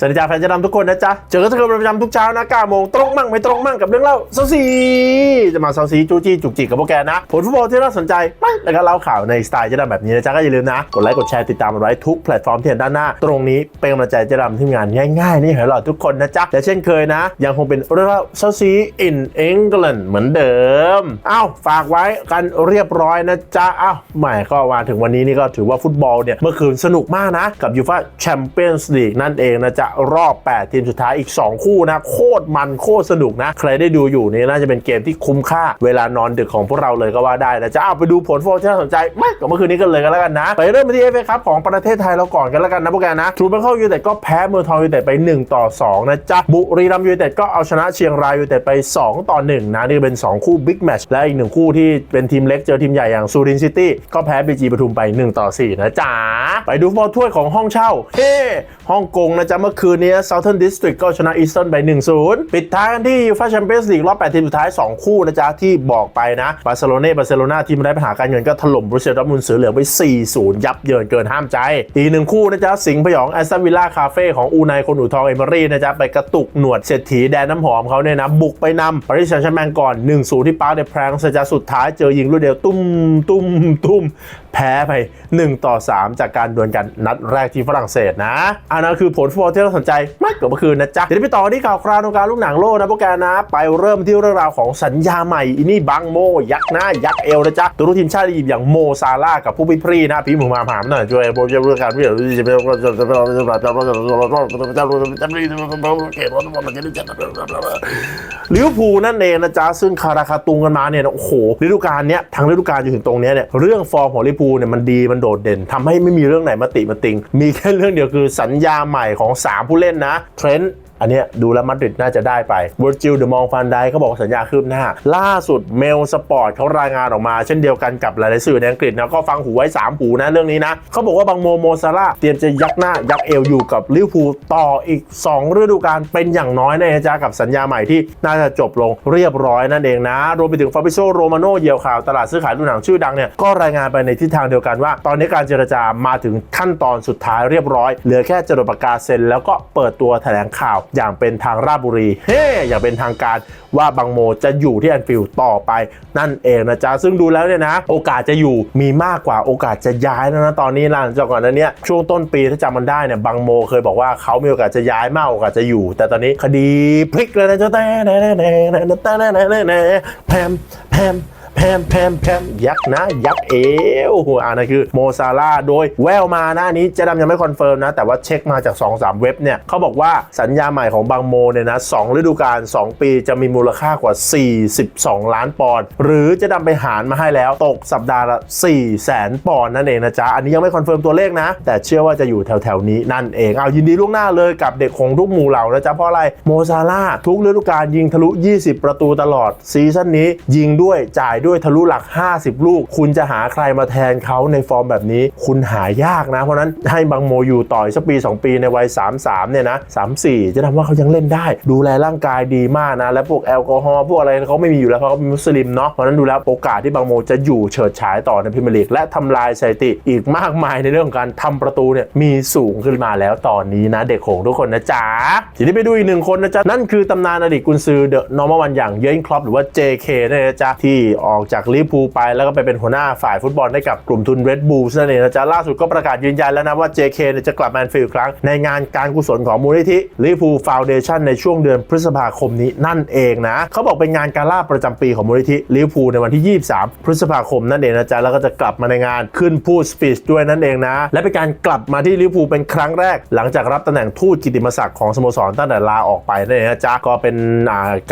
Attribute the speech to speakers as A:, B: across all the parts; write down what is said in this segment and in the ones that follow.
A: สวัสดีจ้าแฟนจะนำทุกคนนะจ๊ะ เจอกันทุกคนประจำทุกเช้านะ9โมงตรงมั่งไม่ตรงมั่งกับเรื่องเล่าเซาซีจะมาเซาซีจูจี้จุกจิกกับพวกแกนะ ผลฟุตบอลที่น่าสนใจไม่แล้วก็เล่าข่าวในสไตล์เจะดำแบบนี้นะจ๊ะก็อย่าลืมนะ กดไลค์กดแชร์ติดตามมันไว้ทุกแพลตฟอร์มที่เห็นด้านหน้า ตรงนี้เป็นกำลังใจเจะดำที่งานง่ายๆนี่ให้เราทุกคนนะจ๊ะและเช่นเคยนะ ยังคงเป็นเรื่องเล่าเซาซี in England เหมือนเดิมอ้าวฝากไว้กันเรียบร้อยนะจ๊ะอ้าวแหม่ก็มาถึงวันนี้นี่ก็ถือว่าฟุตบอลเนี่ยเมื่อคืนสนุกมากนะกับยูฟ a แชมเปี้ยนส์ลีกนั่นเองนะจ๊ะรอบ 8 ทีมสุดท้ายอีก 2 คู่นะโคตรมันโคตรสนุกนะ ใครได้ดูอยู่นี่น่าจะเป็นเกมที่คุ้มค่า เวลานอนดึกของพวกเราเลยก็ว่าได้นะจ๊ะเอาไปดูผลโฟุตบอลที่น่าสนใจไม่กับเมื่อคืนนี้กันเลยกันแล้วกันนะ ไปเริ่มไปที่เอฟเอครับของประเทศไทยเราก่อนกันแล้วกันนะพวกแกนะทรูเบนเข้ายูเต็ดก็แพ้เมืองทองยูเต็ดไป 1 ต่อ 2 นะจ๊ะบุรีรัมยูเต็ดก็เอาชนะเชียงรายยูเต็ดไป 2 ต่อ 1 นะนี่เป็น 2 คู่บิ๊กแมตช์และอีกหนึ่งคู่ที่เป็นทีมเล็กเจอทีมใหญ่อย่างซูรินซิตี้ก็แพ้บีจีปทุมไป 1 ต่อ 4 นะจ๊ะไปดูฟุตบอลถ้วยของห้องเช่าเฮ้ฮ่องกงนะจ๊ะเมื่อคืนนี้ Southern District ก็ชนะ Eastern ไป 1-0 ปิดท้ายกันที่ยูฟ่าแชมเปี้ยนส์ลีกรอบ 8 ทีมสุดท้าย 2 คู่นะจ๊ะ ที่บอกไปนะบาร์เซโลนาบาร์เซโลนาทีมไร้ปัญหาการเงินก็ถล่มบรูเซลดอร์ทมุนเสือเหลืองไป 4-0 ยับเยินเกินห้ามใจ อีกหนึ่งคู่นะจ๊ะ สิงห์พยองแอสตันวิลล่าคาเฟ่ของอูไนคนอู่ทองเอเมอรี่นะจ๊ะไปกระตุกหนวดเศรษฐีแดนน้ำหอมเขาเนี่ยนะบุกไปนำปารีสแซงต์แชร์แมงก่อน 1-0 ที่ปาร์คเดแพรงส์จะสุดท้ายเจอยิงลูกเดียวตุ้มตุ้มตุ้มแพ้ไป1ต่อ3 จากการดวลกันนัดแรกที่ฝรั่งเศสนะอันนั้นคือผลฟุตบอลที่เราสนใจมากกว่าเมื่อคืนนะจ๊ะ เดี๋ยวไปต่อที่ข่าวคราวของการลูกหนังโลกนะพวกแกนะ ไปเริ่มที่เรื่องราวของสัญญาใหม่อินี่บังโม ยักษ์หน้ายักษ์เอวนะจ๊ะตัวลูกทีมชาติอียิปต์อย่างโมซาร่ากับผู้พิพรีนะพี่หมูมาหามหน่อยช่วยโปรเจกต์เรื่องการพี่เดี๋ยวจะเป็นลิเวอร์พูลนั่นเองนะจ๊ะซึ่งคาราคาตุงกันมาเนี่ยโอ้โหฤดูกาลเนี้ยทั้งฤดูกาลจนถึงตรงเนี้ยเนี่ยเรื่องฟอร์มของลิเวอร์พูลเนี่ยมันดีมันโดดเด่นทำให้ไม่มีเรื่องไหนมาติมาติง มีแค่เรื่องเดียวคือสัญญาใหม่ของ3ผู้เล่นนะเทรนต์ อันเนี้ยดูแล้วมาดริดน่าจะได้ไปเวอร์จิลเดอะมองฟันไดเขาบอกสัญญาคืบหน้า ล่าสุดเมลสปอร์ตเขารายงานออกมา เช่นเดียวกันกับหลายๆสื่อในอังกฤษนะก็ฟังหูไว้ 3 หูนะเรื่องนี้นะเขาบอกว่าบางโมโมซาร่าเตรียมจะยักหน้ายักเอวอยู่กับลิเวอร์พูลต่ออีก 2 ฤดูกาลเป็นอย่างน้อยนะจ๊ะกับสัญญาใหม่ที่น่าจะจบลงเรียบร้อยนั่นเองนะรวมไปถึงฟาบิโซโรมาโนเยียวข่าวตลาดซื้อขายดูหนังชื่อดังเนี่ยก็รายงานไปในทิศทางเดียวกันว่า ตอนนี้การเจรจามาถึงขั้นตอนสุดท้ายเรียบร้อย เหลือแค่จดประกาเซ็นแล้วก็เปิดตัวแถลงข่าวอย่างเป็นทางราชบุรี เฮ้อย่างเป็นทางการว่าบางโมจะอยู่ที่แอนฟิลต่อไปนั่นเองนะจ๊ะ ซึ่งดูแล้วเนี่ยนะ โอกาสจะอยู่มีมากกว่าโอกาสจะย้ายแล้นะตอนนี้นะจากก่อนนั้นเนี่ยช่วงต้นปีถ้าจำมันได้เนี่ยบางโมเคยบอกว่าเขามีโอกาสจะย้ายมากโอกาสจะอยู่ แต่ตอนนี้คดีพลิกแล้วนะเจ้าแต่แพมแพม แพมแพมแพมยักษ์นะ ยักษ์เอวอันนั้นคือโมซาร่าโดยแววมาหน้านี้เจะดำยังไม่คอนเฟิร์มนะ แต่ว่าเช็คมาจาก 2-3 เว็บเนี่ยเขาบอกว่าสัญญาใหม่ของบางโมเนี่ยนะสองฤดูกาล2 ปีจะมีมูลค่ากว่า 42 ล้านปอนด์หรือเจะดำไปหารมาให้แล้วตกสัปดาห์ละ4แสนปอนด์นั่นเองนะจ๊ะ อันนี้ยังไม่คอนเฟิร์มตัวเลขนะ แต่เชื่อว่าจะอยู่แถวๆนี้นั่นเองเอายินดีล่วงหน้าเลยกับเด็กของทุกหมู่เหล่านะจ๊ะเพราะอะไรโมซาร่าทุกฤดูกาลยิงทะลุ 20 ประตูตลอดซีซั่นนี้ยิงด้วยจ่ายด้วยด้วยทะลุหลัก 50 ลูก คุณจะหาใครมาแทนเขาในฟอร์มแบบนี้ คุณหายากนะ เพราะนั้นให้บังโมอยู่ต่ออีกสักปี 2 ปีในวัย 33 เนี่ยนะ34 จะทำว่าเขายังเล่นได้ ดูแลร่างกายดีมากนะ และพวกแอลกอฮอล์พวกอะไรเขาไม่มีอยู่แล้วเพราะเขาเป็นมุสลิมเนาะเพราะนั้นดูแล้วโอกาสที่บังโมจะอยู่เฉิดฉายต่อในพรีเมียร์ลีกและทำลายสถิติอีกมากมายในเรื่องของการทำประตูเนี่ยมีสูงขึ้นมาแล้วตอนนี้นะ เด็กของทุกคนนะจ๊ะทีนี้ไปดูอีกหนึ่งคนนะจ๊ะนั่นคือตำนานอดีตกุนซือเดอะนอร์มวันอย่างเยนครอปหรือว่า JK นะจ๊ะที่อออกจากลิเวอร์พูลไปแล้วก็ไปเป็นหัวหน้าฝ่ายฟุตบอลให้กับกลุ่มทุน Red Bull นั่นเองนะจ๊ะล่าสุดก็ประกาศยืนยันแล้วนะว่า JK เนี่ยจะกลับแอนฟิลด์ครั้งในงานการกุศลของมูลนิธิลิเวอร์พูลฟาวเดชั่นในช่วงเดือนพฤษภาคมนี้นั่นเองนะเขาบอกเป็นงานการล่าประจำปีของมูลนิธิลิเวอร์พูลในวันที่ 23 พฤษภาคมนั่นเองนะจ๊ะแล้วก็จะกลับมาในงานขึ้นพูดสปีชด้วยนั่นเองนะ และเป็นการกลับมาที่ลิเวอร์พูลเป็นครั้งแรก หลังจากรับตำแหน่งทูตกิติมศักดิ์ของสโมสรตั้งแต่ลาออกไปนั่นเองนะจ๊ะก็เป็น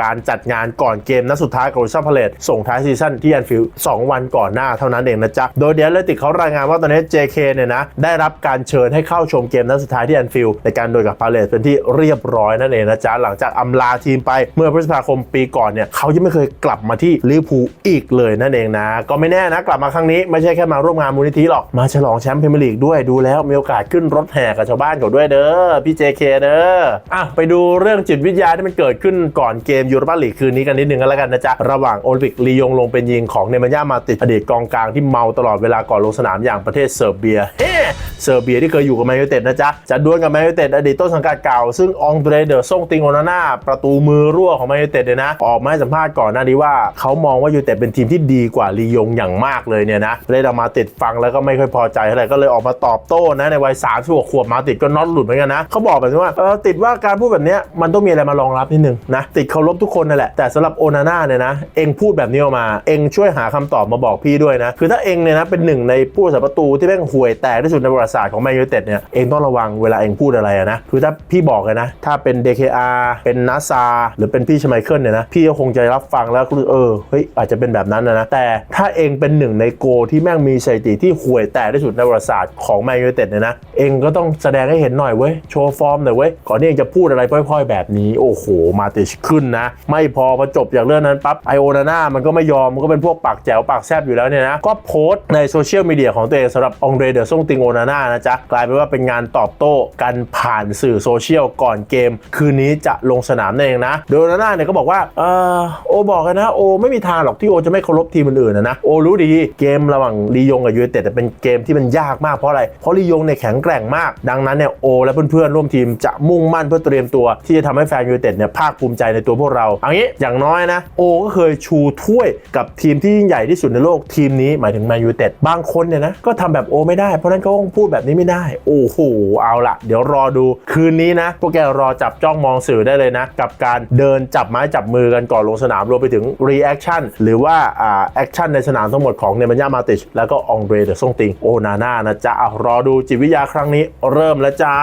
A: การจัดงานก่อนเกมนัดสุดท้ายของริชันพาเลตส่งท้ายซีซั่นที่แอนฟิลด์2วันก่อนหน้าเท่านั้นเองนะจ๊ะ โดยเดียร์เลติกเขารายงานว่าตอนนี้ JK เนี่ยนะ ได้รับการเชิญให้เข้าชมเกมนัดสุดท้ายที่แอนฟิลด์ในการโดยกับพาเลตเป็นที่เรียบร้อยนั่นเองนะจ๊ะ หลังจากอำลาทีมไปเมื่อพฤษภาคมปีก่อนเนี่ยเขายังไม่เคยกลับมาที่ลิเวอร์พูลอีกเลยนั่นเองนะ ก็ไม่แน่นะกลับมาครั้งนี้ไม่ใช่แค่มาร่วมงานมูลนิธิหรอกมาฉลองแชมป์พรีเมียร์ลีกด้วยดูแล้วมีโอกาสขึ้นรถแห่กับชาวบ้านเขาด้วยเด้อพี่ JK เด้ออะไปดูเรื่องจิตวิทยาที่มันเกิดขึ้นก่อนเกมยูโรปาลีกคืนนี้กันนิดนึงกันแล้วกันนะจ๊ะระหว่างโอลิมปิกลียงลงไปเป็นยิงของเนมันยามาติดอดีตกองกลางที่เมาตลอดเวลาก่อนลงสนามอย่างประเทศเซอร์เบียเฮ้เซอร์เบียที่เคยอยู่กับแมนยูเต็ดนะจ๊ะจะดวลกับแมนยูเต็ดอดีตต้นสังกัดเก่า ซึ่งองเดรเดอร์ซ่งติงโอนาน่าประตูมือรั่วของแมนยูเต็ดเนี่ยนะ ออกมาให้สัมภาษณ์ก่อนหน้านี้ว่า เขามองว่ายูเต็ดเป็นทีมที่ดีกว่าลียงอย่างมากเลยเนี่ยนะเรดามาติดฟังแล้วก็ไม่ค่อยพอใจเท่าไรก็เลยออกมาตอบโต้นะในวัย3ามสิบขวบมาติดก็น็อตหลุดเหมือนกันนะเขาบอกแบบนี้ว่าเออติดว่าการพูดแบบนี้มันต้องมีอะไรมารองรับนิดนึงนะติดเคารพทุกคนนั่นแหละแต่สำหรับโอนาน่าเนี่ยนะเองพูดแบบนี้ออกมาเองช่วยหาคำตอบมาบอกพี่ด้วยนะ คือถ้าเองเนี่ยนะเป็นหนึ่งในผู้รักษาประตูที่แม่งห่วยแตกที่สุดในประวัติศาสตร์ของแมนยูเต็ดเนี่ยเองต้องระวังเวลาเองพูดอะไรนะคือถ้าพี่บอกเลยนะ ถ้าเป็น DKR เป็นนาซาหรือเป็นพี่ชไมเคิลเนี่ยนะพี่ก็คงจะรับฟังแล้วก็เออเฮ้ยอาจจะเป็นแบบนั้นนะแต่ถ้าเองเป็นหนึ่งในโกที่แม่งมีสถิติที่ห่วยแตกที่สุดในประวัติศาสตร์ของแมนยูเต็ดเนี่ยนะเองก็ต้องแสดงให้เห็นหน่อยเว้ยโชว์ฟอร์มหน่อยเว้ยก่อนที่เองจะพูดอะไรพร่อยๆแบบนี้โอ้โหมาติชขึ้นนะ ไม่พอพอจบจากเรื่องนั้นปั๊บไอโอนาน่ามันก็ไม่ยอมมันก็เป็นพวกปากแจ๋วปากแซบอยู่แล้วเนี่ยนะ ก็โพสต์ในโซเชียลมีเดียของตัวเองสำหรับองเดรเดอร์ซ่งติงโอนาน่านะจ๊ะ กลายเป็นว่าเป็นงานตอบโต้กันผ่านสื่อโซเชียลก่อนเกม คืนนี้จะลงสนามนั่นเองนะ โดยโอนาน่าเนี่ยก็บอกว่าเออโอบอกกันนะโอไม่มีทางหรอกที่โอจะไม่เคารพทีมอื่นๆนะนะโอรู้ดีเกมระหว่างลียงกับยูไนเต็ดเป็นเกมที่มันยากมากเพราะอะไรเพราะลียงเนี่ยแข็งแกร่งมาก ดังนั้นเนี่ยโอและเพื่อนๆร่วมทีมจะมุ่งมั่นเพื่อเตรียมตัว ที่จะทำให้แฟนยูไนเต็ดเนี่ยภาคภูมิใจในตัวพวกเราเอันนี้อย่างน้อยนะโอก็เคยชูถ้วยกับทีมที่ยิ่งใหญ่ที่สุดในโลกทีมนี้หมายถึงแมนยูเต็ดบางคนเนี่ยนะก็ทำแบบโอไม่ได้เพราะนั้นก็ต้องพูดแบบนี้ไม่ได้ โอ้โหเอาละเดี๋ยวรอดูคืนนี้นะพวกแกรอจับจ้องมองสื่อได้เลยนะ กับการเดินจับไม้จับมือกันก่อนลงสนามรวมไปถึงรีแอคชั่นหรือว่าอ่าแอคชั่นในสนามทั้งหมดของเนมันยามาติชแล้วก็องเดรเดอซงติงโอนาน่านะจ๊ะเอารอดูจิตวิทยาครั้งนี้เริ่มแล้วจ้า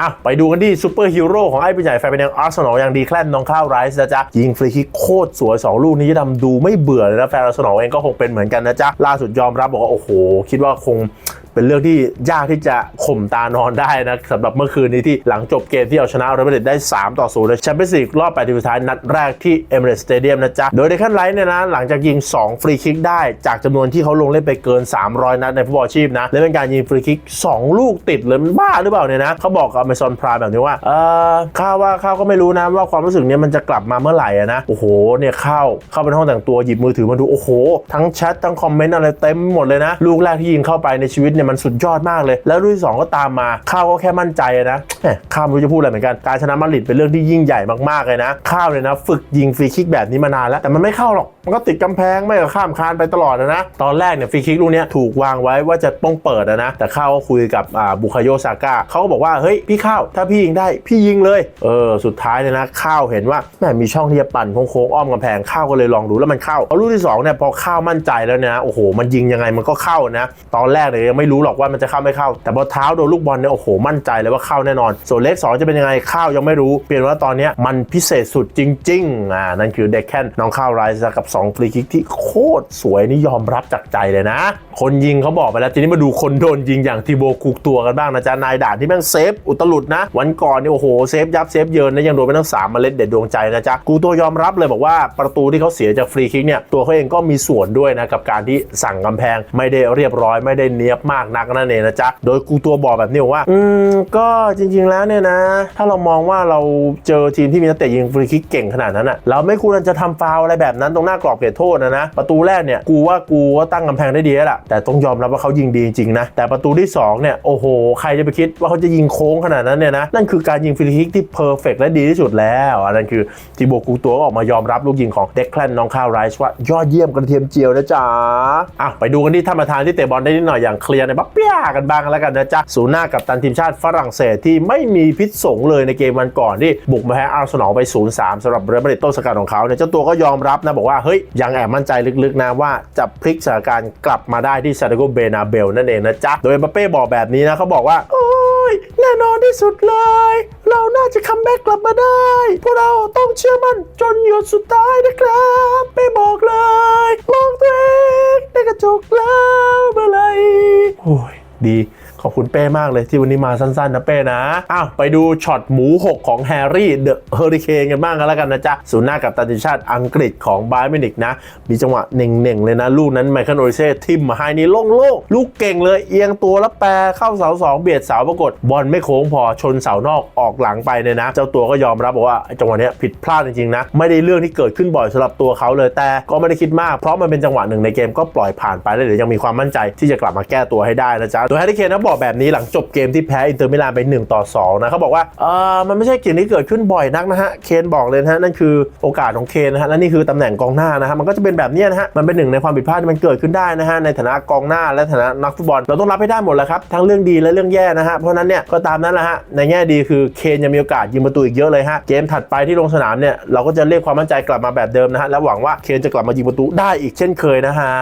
A: อะไปดูกันที่ซูเปอร์ฮีโร่ของไอ้ปีใหญ่แฟนเป็นยังอาร์เซนอลอย่างดีแคลนน้องข้าวไรส์นะจ๊ะยิงฟรีคิกโคตรสวย 2 ลูกนี้จะทำดูไม่เบื่อเลยนะแฟนเราสนองเองก็คงเป็นเหมือนกันนะจ๊ะล่าสุดยอมรับบอกว่าโอ้โห คิดว่าคง เป็นเรื่องที่ยากที่จะข่มตานอนได้นะสำหรับเมื่อคืนนี้ที่หลังจบเกมที่เอาชนะเรอัลมาดริดได้ 3 ต่อ0ในแชมเปี้ยนส์ลีกรอบ8ทีมสุดท้ายนัดแรกที่เอเมเรสสเตเดียมนะจ๊ะ โดยในขั้นไลท์เนี่ยนะหลังจากยิง 2 ฟรีคิกได้ จากจำนวนที่เขาลงเล่นไปเกิน 300 นัดในฟุตบอลอาชีพนะและเป็นการยิงฟรีคิก 2 ลูกติดเลยมันบ้าหรือเปล่าเนี่ยนะเขาบอกกับ Amazon Prime แบบนี้ว่าเออข้าว่าข้าก็ไม่รู้นะว่าความรู้สึกเนี้ยมันจะกลับมาเมื่อไหร่อะนะโอ้โหเนี่ยเข้าเข้าไปในห้องแต่งตัวหยิบมือถือมาดูโอ้โห ทั้งแชททั้งคอมเมนต์อะไรเต็มหมดเลยนะลูกแรกที่ยิงเข้าไปในชีวิตเนี่ยมันสุดยอดมากเลย แล้วรุ่นที่สองก็ตามมาข้าวก็แค่มั่นใจนะข้าวไม่รู้จะพูดอะไรเหมือนกันการชนะมาดริดเป็นเรื่องที่ยิ่งใหญ่มากๆเลยนะข้าวเนี่ยนะ ฝึกยิงฟรีคิกแบบนี้มานานแล้วแต่มันไม่เข้าหรอก มันก็ติดกำแพงไม่ก็ข้ามคานไปตลอดนะ ตอนแรกเนี่ยฟรีคิกลูกนี้ถูกวางไว้ว่าจะป้องเปิดนะ แต่ข้าวก็คุยกับอ่าบุคโยซาก้าเขาก็บอกว่าเฮ้ยพี่ข้าวถ้าพี่ยิงได้พี่ยิงเลย เออสุดท้ายเนี่ยนะข้าวเห็นว่าแหมมีช่องที่จะปั่นโค้งๆอ้อมกำแพงข้าวก็เลยลองดูแล้วมันเข้าเอาลูกที่สองเนี่ยพอข้าวมั่นใจแล้วเนี่ยนะโอ้โห มันยิงยังไงมันก็เข้านะ ตอนแรกเนี่ยยังไม่รู้หรอกว่ามันจะเข้าไม่เข้า แต่พอเท้าโดนลูกบอลเนี่ยโอ้โหมั่นใจเลยว่าเข้าแน่นอน ส่วนเลขสองจะเป็นยังไงข้าวยังไม่รู้ เปลี่ยนว่าตอนนี้มันพิเศษสุดจริงๆอ่านั่นคือเด็กแค่น้องข้าวไรส์กับ2ฟรีคิกที่โคตรสวยนี่ยอมรับจากใจเลยนะ คนยิงเขาบอกไปแล้วทีนี้มาดูคนโดนยิงอย่างทีโบคุกตัวกันบ้างนะจ๊ะนายด่านที่แม่งเซฟอุตลุดนะ วันก่อนนี่โอ้โหเซฟยับเซฟเยินนะยังโดนไปทั้ง3เมล็ดเด็ดดวงใจนะจ๊ะกูตัวยอมรับเลยบอกว่าประตูที่เขาเสียจากฟรีคิกเนี่ยตัวเขาเองก็มีส่วนด้วยนะกับการที่สั่งกำแพงไม่ได้เรียบร้อยไม่ได้เนียบมากนักนั่นเองนะจ๊ะโดยกูตัวบอกแบบนี้ว่า อืมก็จริง ๆแล้วเนี่ยนะ ถ้าเรามองว่าเราเจอทีมที่มีนักเตะยิงฟรีคิกเก่งขนาดนั้นอะเราไม่ควรจะทำฟาวอะไรแบบนั้นตรงหน้ากรอบเขตโทษนะนะ ประตูแรกเนี่ยกูว่ากูก็ตั้งกำแพงได้ดีแล้วล่ะแต่ต้องยอมรับว่าเขายิงดีจริงๆนะ แต่ประตูที่สองเนี่ยโอ้โหใครจะไปคิดว่าเขาจะยิงโค้งขนาดนั้นเนี่ยนะนั่นคือการยิงฟรีคิกที่เพอร์เฟกและดีที่สุดแล้วอันนั้นคือทีโบกูตัวออกมายอมรับลูกยิงของเด็กแคลนน้องข้าวไรส์ว่ายอดเยี่ยมกระเทียมเจียวนะจ๊ะอะไปดูกันที่ท่านประธานที่เตะบอลได้นิดหน่อยอย่างเคลียร์ในบัปเปียกันบ้างแล้วกันนะจ๊ะศูนย์หน้ากับตันทีมชาติฝรั่งเศสที่ไม่มีพิษสงเลยในเกมวันก่อนที่บุกมาแพ้อาร์เซนอลไป 0-3สำหรับเรอัลมาดริดต้นสกัดของเขาเนี่ยเจ้าตัวก็ยอมรับนะบอกว่าเฮ้ย ยังแอบมั่นใจลึกๆนะว่าจะพลิกสถานการณ์กลับมาได้ที่ซาดิโกเบนาเบลนั่นเองนะจ๊ะ โดยเอ็มบัปเป้บอกแบบนี้นะเขาบอกว่าโอ้ยแน่นอนที่สุดเลย เราน่าจะคัมแบ็กกลับมาได้ พวกเราต้องเชื่อมั่นจนหยดสุดท้ายนะครับไม่บอกเลยมองตัวเองในกระจกแล้วเมื่อไรโอ้ยดี ขอบคุณเป้มากเลยที่วันนี้มาสั้นๆนะเป้นะ อ้าว ไปดูช็อตหมู 6 ของแฮร์รี่เดอะเฮอริเคนกันบ้างกันแล้วกันนะจ๊ะศูนย์หน้ากับตันทีมชาติอังกฤษของบาย์มินิกนะ มีจังหวะเน่งๆ เลยนะ ลูกนั้นไมเคิลโอริเซ่ทิมมาให้นี่โล่งๆลูกเก่งเลยเอียงตัวแล้วแปรเข้าเสาสองเบียดเสาปรากฏบอลไม่โค้งพอชนเสานอกออกหลังไปเนี่ยนะ เจ้าตัวก็ยอมรับบอกว่าไอจังหวะนี้ผิดพลาดจริงๆนะไม่ได้เรื่องที่เกิดขึ้นบ่อยสำหรับตัวเขาเลยแต่ก็ไม่ได้คิดมากเพราะมันเป็นจังหวะหนึ่งในเกมก็ปล่อยผ่านไปแล้วเดี๋ยวยังมีความมั่นใจที่จะกลับมาแก้ตัวให้ได้นะจ๊ะโดยแฮร์รี่เคนนะบอกแบบนี้หลังจบเกมที่แพ้อินเตอร์มิลานไป1ต่อ2นะเขาบอกว่าเออมันไม่ใช่สิ่งที่เกิดขึ้นบ่อยนักนะฮะเคนบอกเลยนะฮะนั่นคือโอกาสของเคนนะฮะและนี่คือตำแหน่งกองหน้านะฮะมันก็จะเป็นแบบนี้นะฮะมันเป็นหนึ่งในความผิดพลาดที่มันเกิดขึ้นได้นะฮะในฐานะกองหน้าและฐานะนักฟุตบอลเราต้องรับให้ได้หมดแหละครับทั้งเรื่องดีและเรื่องแย่นะฮะเพราะฉะนั้นเนี่ยก็ตามนั้นแหละฮะในแง่ดีคือเคนยังมีโอกาสยิงประตูอีกเยอะเลยฮะเกมถัดไปที่ลงสนามเนี่ยเราก็จะเรียกความมั่นใจกลับมาแบบเดิมนะฮะและหวังว่าเคนจะกลับมายิงประตูได้อีกเช่นเคยนะฮะ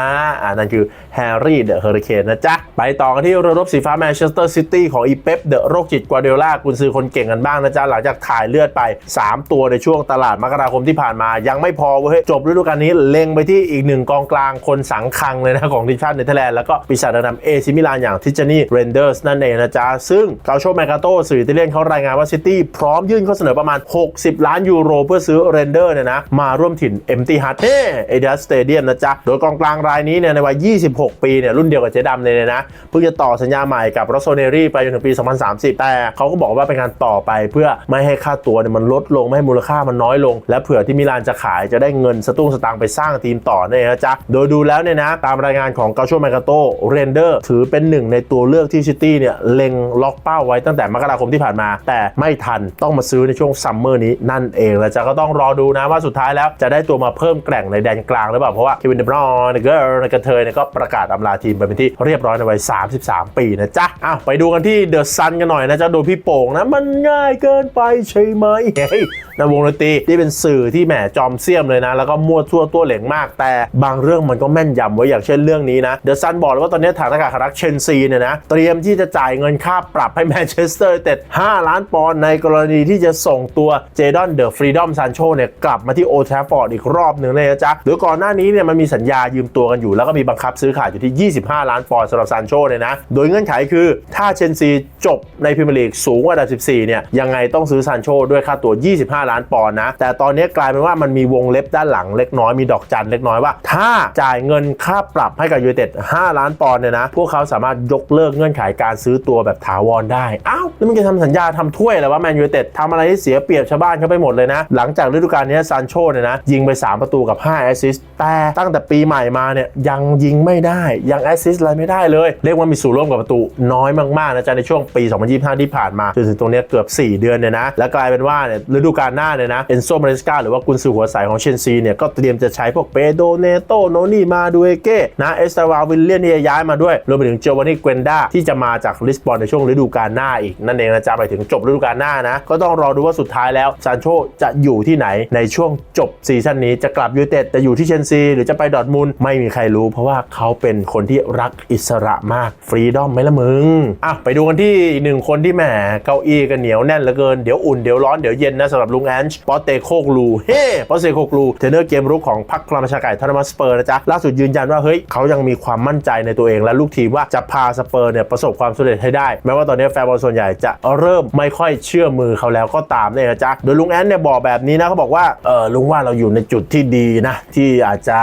A: อ่านั่นคือแฮร์รี่เดอะเฮอริเคนนะจ๊ะไปต่อกันที่เรือรบสีฟ้าแมนเชสเตอร์ซิตี้ของอีเป๊ปเดอะโรคจิตกวาเดล่ากุนซือคนเก่งกันบ้างนะจ๊ะ หลังจากถ่ายเลือดไป 3 ตัวในช่วงตลาดมกราคมที่ผ่านมา ยังไม่พอเว้ยจบฤดูกาลนี้เล็งไปที่อีกหนึ่งกองกลางคนสังคังเลยนะ ของทีมชาติเนเธอร์แลนด์แล้วก็ปีศาจดำเอซิมิลานอย่างทิจานี่เรนเดอร์สนั่นเองนะจ๊ะ ซึ่งเกาโชแมกาโตสื่ออิตาเลียนเขารายงานว่าซิตี้พร้อมยื่นข้อเสนอประมาณ 60 ล้านยูโรเพื่อซื้อเรนเดอร์เนี่ยนะมาร่วมถิ่นเอ็มตีฮัทเน่เอเดียสเตเดียมนะจ๊ะโดยกองกลางรายนี้เนี่ยในวัย 26 ปีเนี่ยรุ่นเดียวกับเจดำเลยนะเพิ่งจะต่อสัญญาใหม่กับโรโซเนรี่ไปจนถึงปี 2030 แต่เขาก็บอกว่าเป็นการต่อไปเพื่อไม่ให้ค่าตัวเนี่ยมันลดลง ไม่ให้มูลค่ามันน้อยลง และเผื่อที่มิลานจะขายจะได้เงินสตุ้งสตางค์ไปสร้างทีมต่อเนี่ยนะจ๊ะ โดยดูแล้วเนี่ยนะ ตามรายงานของเกาโชแมกาโตเรนเดอร์ถือเป็นหนึ่งในตัวเลือกที่ซิตี้เนี่ยเล็งล็อกเป้าไว้ตั้งแต่มกราคมที่ผ่านมา แต่ไม่ทันต้องมาซื้อในช่วงซัมเมอร์นี้นั่นเองแล้วจ๊ะก็ต้องรอดูนะว่าสุดท้ายแล้วจะได้ตัวมาเพิ่มแกร่งในแดนกลางหรือเปล่าเพราะว่าเควินเดบรอนเกอร์กระเทยเนี่ยก็ประกาศอำลาทีมไปเป็นที่เรียบร้อยในวัย 33 ปีนะจ๊ะอ้าวไปดูกันที่เดอะซันกันหน่อยนะจ๊ะโดยพี่โป่งนะ มันง่ายเกินไปใช่ไหมเฮ้ย ในวงดนตรีที่เป็นสื่อที่แหมจอมเสียมเลยนะ แล้วก็มั่วทั่วตัวเหลงมาก แต่บางเรื่องมันก็แม่นยำไว้อย่างเช่นเรื่องนี้นะเดอะซันบอกเลยว่าตอนนี้ฐานอากาศรักเชนซีเนี่ยนะเตรียมที่จะจ่ายเงินค่าปรับให้แมนเชสเตอร์เต็ด5ล้านปอนด์ในกรณีที่จะส่งตัวเจดอนเดอะฟรีดอมซานโชเนี่ยกลับมาที่โอทราฟอร์ดอีกรอบหนึ่งเลยนะจ๊ะโดยก่อนหน้านี้เนี่ยมันมีสัญญายืมตัวกันอยู่ แล้วก็มีบังคับซื้อขายอยู่ที่ 25 ล้านปอนด์สำหรับซานโชเนี่ยนะโดยเงื่อนไขคือถ้าเชนซีจบในพรีเมียร์ลีกสูงกว่าอันดับ 14เนี่ยยังไงต้องซื้อซานโชด้วยค่าตัว 25ล้านปอนด์นะ แต่ตอนนี้กลายเป็นว่ามันมีวงเล็บด้านหลังเล็กน้อยมีดอกจันเล็กน้อยว่า ถ้าจ่ายเงินค่าปรับให้กับยูไนเต็ด5ล้านปอนด์เนี่ยนะ พวกเขาสามารถยกเลิกเงื่อนไขการซื้อตัวแบบถาวรได้ อ้าวแล้วมันจะทำสัญญาทำถ้วยแล้วว่าแมนยูไนเต็ดทำอะไรที่เสียเปรียบชาวบ้านเขาไปหมดเลยนะ หลังจากฤดูกาลนี้ซานโชเนี่ยนะยิงไป 3 ประตูกับ5แอสซิสต์แต่ตั้งแต่ปีใหม่มาเนี่ยยังยิงไม่ได้ยังแอสซิสต์อะไรไม่ได้เลย เรียกว่ามีส่วนร่วมกับประตูน้อยมากๆนะจ๊ะในช่วงปี 2025 ที่ผ่านมาจนถึงตรงนี้ยเกือบ 4 เดือนเนี่ยนะแล้วกลายเป็นว่าเนี่ยฤดูกาลน้าเนี่ยนะเอนโซมาริสกาหรือว่ากุนซือหัวสายของเชนซีเนี่ยก็เตรียมจะใช้พวกเปโดเนโตโนนี่มาดูเอเก้นะเอสตาวาวิลเลียนที่จะย้ายมาด้วย รวมไปถึงเจวานี่เกวนดาที่จะมาจากลิสบอนในช่วงฤดูกาลหน้าอีก นั่นเองนะจ๊ะไปถึงจบฤดูกาลหน้านะก็ต้องรอดูว่าสุดท้ายแล้วซานโชจะอยู่ที่ไหนในช่วงจบซีซั่นนี้จะกลับยูเต็ดจะอยู่ที่เชนซีหรือจะไปดอทมุนไม่มีใครรู้เพราะว่าเขาเป็นคนที่รักอิสระมากฟรีดอมไหมละมึงอะไปดูกันที่หนึ่งคนที่แหมเก้าอี้กันเหนียวแน่นเหลือเกินเดี๋ยวอุ่นเดี๋ยวร้อนเดี๋ยวเย็นนะสำหรับลุงแอนช์ปอเตโคกลูเฮ้ปอเตโคกลูเทรนเนอร์เกมรุกของพรรคพลังประชาไก่ทอนมัสเปอร์นะจ๊ะล่าสุดยืนยันว่าเฮ้ยเขายังมีความมั่นใจในตัวเองและลูกทีมว่าจะพาสเปอร์เนี่ยประสบความสำเร็จให้ได้ แม้ว่าตอนนี้แฟนบอลส่วนใหญ่จะเริ่มไม่ค่อยเชื่อมือเขาแล้วก็ตามเนี่ยนะจ๊ะโดยลุงแอนเนี่ยบอกแบบนี้นะเขาบอกว่าเออลุงว่าเราอยู่ในจุดที่ดีนะที่อาจจะ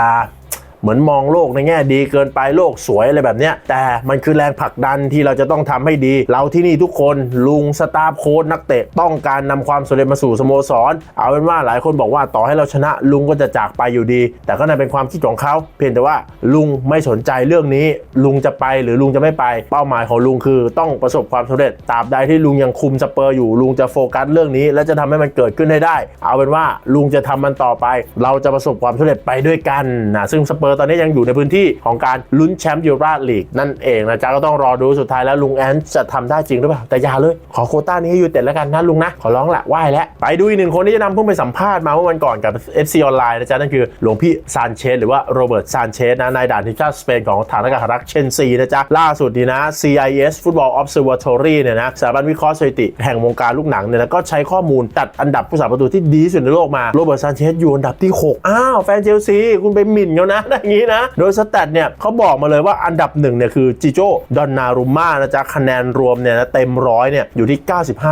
A: เหมือนมองโลกในแง่ดีเกินไปโลกสวยอะไรแบบเนี้ยแต่มันคือแรงผลักดันที่เราจะต้องทำให้ดี เราที่นี่ทุกคนลุงสตาฟโค้ดนักเตะต้องการนำความสำเร็จมาสู่สโมสร เอาเป็นว่าหลายคนบอกว่าต่อให้เราชนะลุงก็จะจากไปอยู่ดี แต่ก็นั่นเป็นความคิดของเขาเพียงแต่ว่าลุงไม่สนใจเรื่องนี้ ลุงจะไปหรือลุงจะไม่ไป เป้าหมายของลุงคือต้องประสบความสำเร็จตราบใดที่ลุงยังคุมสเปอร์อยู่ลุงจะโฟกัสเรื่องนี้ และจะทำให้มันเกิดขึ้นให้ได้ เอาเป็นว่าลุงจะทำมันต่อไป เราจะประสบความสำเร็จไปด้วยกันนะซึ่งสเปอร์ตอนนี้ยังอยู่ในพื้นที่ของการลุ้นแชมป์ยูโรปาลีกนั่นเองนะจ๊ะก็ต้องรอดูสุดท้ายแล้วลุงแอนจะทำได้จริงหรือเปล่าแต่อย่าเลย ขอโคต้านี้ให้ยูเต็ดแล้วกันนะลุงนะ ขอร้องละไหว้แล้วไปดูอีกหนึ่งคนที่จะนำเพิ่งไปสัมภาษณ์มาเมื่อวันก่อนกับ FC ออนไลน์นะจ๊ะนั่นคือหลวงพี่ซานเชสหรือว่าโรเบิร์ตซานเชสนะนายด่านทีมชาติสเปนของฐานอากาศรักเชนซีนะจ๊ะล่าสุดนี้นะ CIS Football Observatory เนี่ยนะสถาบันวิเคราะห์สถิติแห่งวงการลูกหนังเนี่ยนะก็ใช้ข้อมูลตัดอันดับผู้สาประตูที่ดีที่สุดในโลกมาโรเบิร์ตซานเชสอยู่อันดับที่ 6 อ้าวแฟนเชลซีคุณไปหมิ่นเขานะอย่างนี้นะ โดยสแตทเนี่ยเขาบอกมาเลยว่าอันดับหนึ่งเนี่ยคือจิโจดอนนารุม่านะจ๊ะคะแนนรวมเนี่ยนะเต็มร้อยเนี่ยอยู่ที่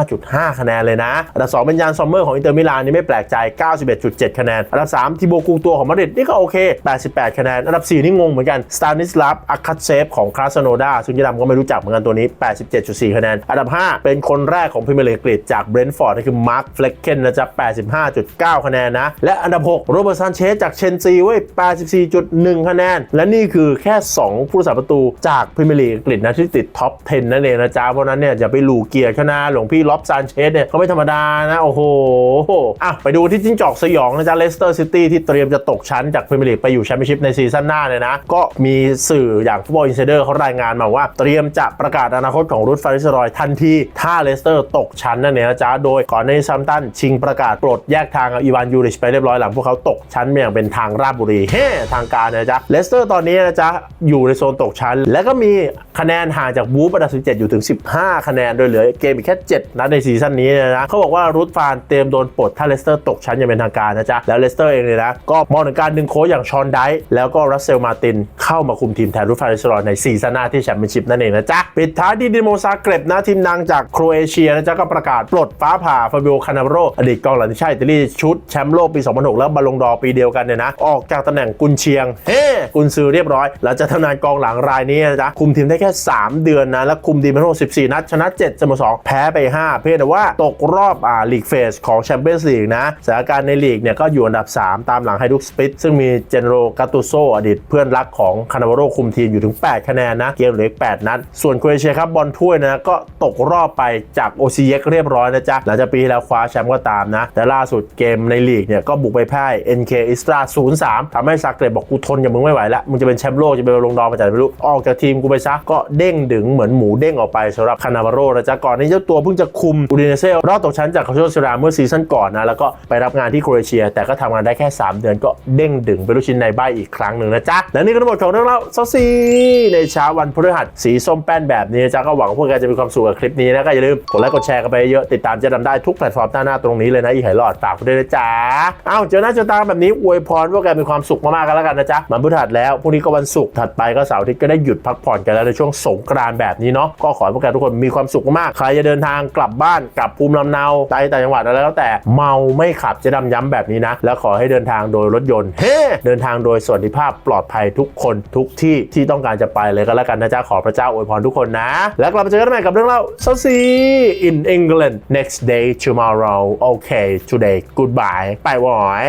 A: 95.5 คะแนนเลยนะ อันดับ 2 เป็นยานซอมเมอร์ของอินเตอร์มิลานนี่ไม่แปลกใจ 91.7 คะแนน อันดับ 3 ทิโบกูตัวของมาดริดนี่ก็โอเค 88 คะแนน อันดับ 4 นี่งงเหมือนกันสตานิสลาฟอาคัตเซฟของคราสโนดาซึ่งยี่ดำก็ไม่รู้จักเหมือนกันตัวนี้ 87.4 คะแนน อันดับ 5 เป็นคนแรกของพรีเมียร์ลีกอังกฤษจากเบรนท์ฟอร์ดนั่คือมาร์คเฟล็กเกนนะจ๊ะ85.9 คะแนนนะ และอันดับ 6 โรเบิร์ตซานเชสจากเชนซีเว้ย1 คะแนน และนี่คือแค่ 2 ผู้รักษาประตูจากพรีเมียร์ลีกอังกฤษนะที่ติดท็อป 10 นั่นเองนะจ๊ะ เพราะนั้นเนี่ยอย่าไปหลูเกียร์ชนะหลวงพี่ล็อบซานเชสเนี่ยเขาไม่ธรรมดานะ โอ้โหอะไปดูที่จิ้งจอกสยองนะจ๊ะเลสเตอร์ซิตี้ที่เตรียมจะตกชั้นจากพรีเมียร์ลีกไปอยู่แชมเปี้ยนชิพในซีซั่นหน้าเนี่ยนะ ก็มีสื่ออย่างฟุตบอลอินไซเดอร์เขารายงานมาว่า เตรียมจะประกาศอนาคตของรูทฟาริสรอยทันทีถ้าเลสเตอร์ตกชั้นนั่นเองนะจ๊ะโดยก่อนในซัมตันชิงประกาศปลดแยกทางกับอีวานยูริชไปเรียบร้อยหลังพวกเขาตกชั้นอย่างเป็นทางราบบุรีเฮ้ทางการนะจ๊ะเลสเตอร์ตอนนี้นะจ๊ะอยู่ในโซนตกชั้น แล้วก็มีคะแนนห่างจากบูฟอันดับ 17 อยู่ถึง 15 คะแนนโดยเหลือเกมอีกแค่ 7 นัดในซีซั่นนี้นยนะเขาบอกว่ารูทฟานเตรียมโดนปลดถ้าเลสเตอร์ตกชั้นอย่างเป็นทางการนะจ๊ะแล้วเลสเตอร์เองเนี่ยนะก็มองถึงการดึงโค้ชอย่างชอนไดท์แล้วก็รัสเซลมาตินเข้ามาคุมทีมแทนรูทฟานเรสรอยในซีซั่นหน้าที่แชมเปี้ยนชิพนั่นเองนะจ๊ะปิดท้ายที่ดิโมซาเกร็บนะทีมดังจากโครเอเชียนะจ๊ะก็ประกาศปลดฟ้าผ่าฟาบิโอคานาโรอดีตกองหลังทีมชาติอิตาลีชุดแชมป์โลกปี 2006 แล้วบอลลงดอปีเดียวกันเนี่ยนะออกจากตำแหน่งกุนเชียงเฮ้กุนซือเรียบร้อย แล้วจะทำงานกองหลังรายนี้นะจ๊ะคุมทีมได้แค่ 3 เดือนนะ แล้วคุมทีมมาทั้งหมด14 นัด ชนะ 7เสมอ2แพ้ไป 5 เพียงแต่ว่าตกรอบอ่าลีกเฟสของแชมเปี้ยนส์ลีกนะสถานการณ์ในลีกเนี่ยก็อยู่อันดับ 3 ตามหลังไฮดุกสปิตซึ่งมีเจนโรกาตูโซอดีตเพื่อนรักของคานาวโรคุมทีมอยู่ถึง 8 คะแนนนะเกมเหลืออีก8นัดส่วนโครเอเชียครับบอลถ้วยนะก็ตกรอบไปจากโอซีเยกเรียบร้อยนะจ๊ะหลังจากปีที่แล้วคว้าแชมป์ก็ตามนะแต่ล่าสุดเกมในลีกเนี่ยก็บุกไปพ่าย NK อิสตรา0-3ทำให้ซาเกรบบอกกูทนกับมึงไม่ไหวล้วมึงจะเป็นแชมป์โลกจะเป็นลงดอมาจากไม่รู้ออกจากทีมกูไปซะก็เด้งดึงเหมือนหมูเด้งออกไปสำหรับคานาวาโรนะจ๊ะก่อนนี้เจ้าตัวเพิ่งจะคุมอูดิเนเซลรอบตกชั้นจากคาโชสราเมื่อซีซั่นก่อนนะแล้วก็ไปรับงานที่โครเอเชีย แต่ก็ทำงานได้แค่ 3 เดือนก็เด้งดึงเป็นลูกชิ้นในใบอีกครั้งหนึ่งนะจ๊ะและนี่ก็ทั้งหมดของเรื่องเล่าซอซีในเช้าวันพฤหัสสีส้มแป้นแบบนี้นะจ๊ะก็หวังว่าพวกแกจะมีความสุขกับคลิปนี้นะก็อย่าลืมกดไลค์กดแชร์กันไปเยอะติดตามจะดำได้ทุกแพลตฟอร์มหน้าหน้าตรงนี้เลยนะอีไหหลอดฝากคุณด้วยนะจ๊ะเอ้าเจอหน้าเจอตาแบบนี้อวยพรพวกแกมีความสุขมากๆกันแล้วกันนะจ๊ะมันพฤหัสแล้วพรุ่งนี้ก็วันศุกร์ถัดไปก็เสาร์อาทิตย์ก็ได้หยุดพักผ่อนกันแล้วในช่วงสงกรานต์แบบนี้เนาะก็ขอให้พวกแกทุกคนมีความสุขมากใครจะเดินทางกลับบ้านกลับภูมิลำเนาไปต่างจังหวัดอะไรแล้วแต่เมาไม่ขับจะดำย้ำแบบนี้นะ แล้วขอให้เดินทางโดยรถยนต์เฮ้เดินทางโดยสวัสดิภาพปลอดภัยทุกคนทุกที่ที่ต้องการจะไปเลยก็แล้วกันนะจ๊ะขอพระเจ้าอวยพรทุกคนนะ แล้วกลับมาเจอกันใหม่กับเรื่องเล่าซซี in England next day tomorrow okay today goodbye ไปวอย